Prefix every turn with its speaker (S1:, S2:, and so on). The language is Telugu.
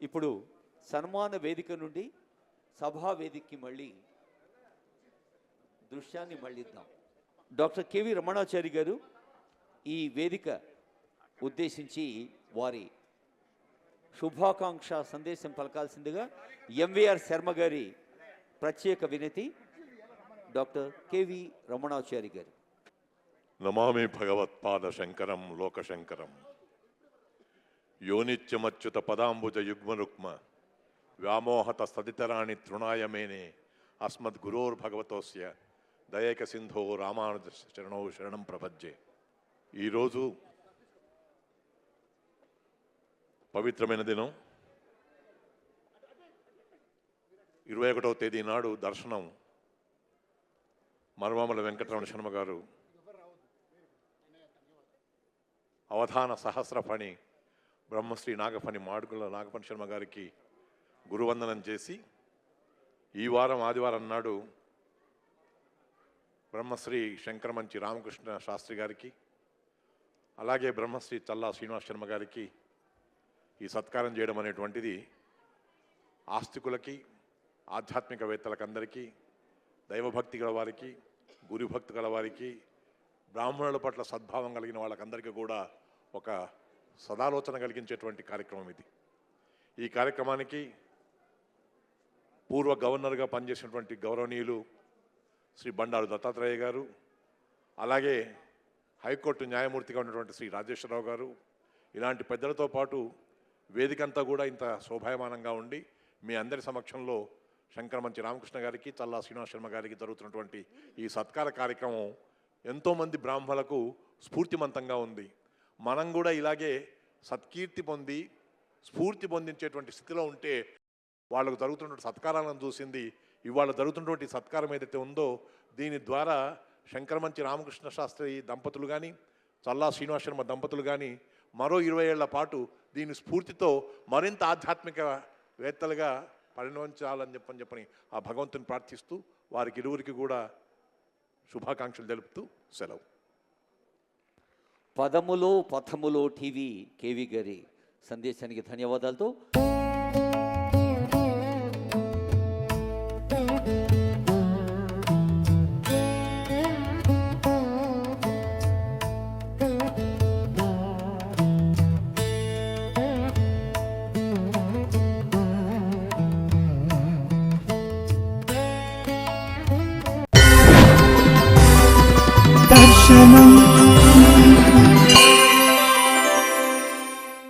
S1: ఇప్పుడు సన్మాన వేదిక నుండి సభా వేదికకి మళ్ళీ దృశ్యాన్ని మళ్ళిద్దాం. డాక్టర్ కెవి రమణాచారి గారు ఈ వేదిక ఉద్దేశించి వారి శుభాకాంక్ష సందేశం పలకాల్సిందిగా ఎంవిఆర్ శర్మ గారి ప్రత్యేక వినతి డాక్టర్ కెవి రమణాచారి గారు.
S2: నమామి భగవత్పాద శంకరం లోకశంకరం. యోనిత్యమచ్యుత పదాంబుజ యుగ్మరుక్మ వ్యామోహత సదితరాణి తృణాయమేనే అస్మద్ గురోర్భగవతోస్య దయక సింధో రామానుజ శరణో శరణం ప్రపజ్జే ఈరోజు పవిత్రమైన దినం. ఇరవై ఒకటవ తేదీ నాడు దర్శనం. మరవామల వెంకటరమణ శర్మ గారు అవధాన సహస్రపణి బ్రహ్మశ్రీ నాగఫణి మాడుగుల నాగఫణి శర్మ గారికి గురువందనం చేసి ఈ వారం ఆదివారం నాడు బ్రహ్మశ్రీ శంకరమంచి రామకృష్ణ శాస్త్రి గారికి అలాగే బ్రహ్మశ్రీ చల్లా శ్రీనివాస్ శర్మ గారికి ఈ సత్కారం చేయడం అనేటువంటిది ఆస్తికులకి ఆధ్యాత్మికవేత్తలకందరికీ దైవభక్తి గల వారికి గురుభక్తి గల వారికి బ్రాహ్మణుల పట్ల సద్భావం కలిగిన వాళ్ళకందరికీ కూడా ఒక సదాలోచన కలిగించేటువంటి కార్యక్రమం ఇది. ఈ కార్యక్రమానికి పూర్వ గవర్నర్గా పనిచేసినటువంటి గౌరవనీయులు శ్రీ బండారు దత్తాత్రేయ గారు అలాగే హైకోర్టు న్యాయమూర్తిగా ఉన్నటువంటి శ్రీ రాజేశ్వరరావు గారు ఇలాంటి పెద్దలతో పాటు వేదికంతా కూడా ఇంత శోభాయమానంగా ఉండి మీ అందరి సమక్షంలో శంకరమంచి రామకృష్ణ గారికి చల్లా శ్రీనివాస్ శర్మ గారికి జరుగుతున్నటువంటి ఈ సత్కార కార్యక్రమం ఎంతోమంది బ్రాహ్మణులకు స్ఫూర్తిమంతంగా ఉంది. మనం కూడా ఇలాగే సత్కీర్తి పొంది స్ఫూర్తి పొందించేటువంటి స్థితిలో ఉంటే వాళ్ళకు జరుగుతున్నటువంటి సత్కారాలను చూసింది ఇవాళ జరుగుతున్నటువంటి సత్కారం ఏదైతే ఉందో దీని ద్వారా శంకరమంచి రామకృష్ణ శాస్త్రి దంపతులు కానీ చల్లా శ్రీనివాస శర్మ దంపతులు కానీ మరో ఇరవై ఏళ్ళ పాటు దీని స్ఫూర్తితో మరింత ఆధ్యాత్మిక వేత్తలుగా పరిణమించాలని చెప్పని చెప్పని ఆ భగవంతుని ప్రార్థిస్తూ వారికి ఇరువురికి కూడా శుభాకాంక్షలు తెలుపుతూ సెలవు.
S1: పదములో పథములో టీవీ కేవి గారి సందేశానికి ధన్యవాదాలతో
S3: 可能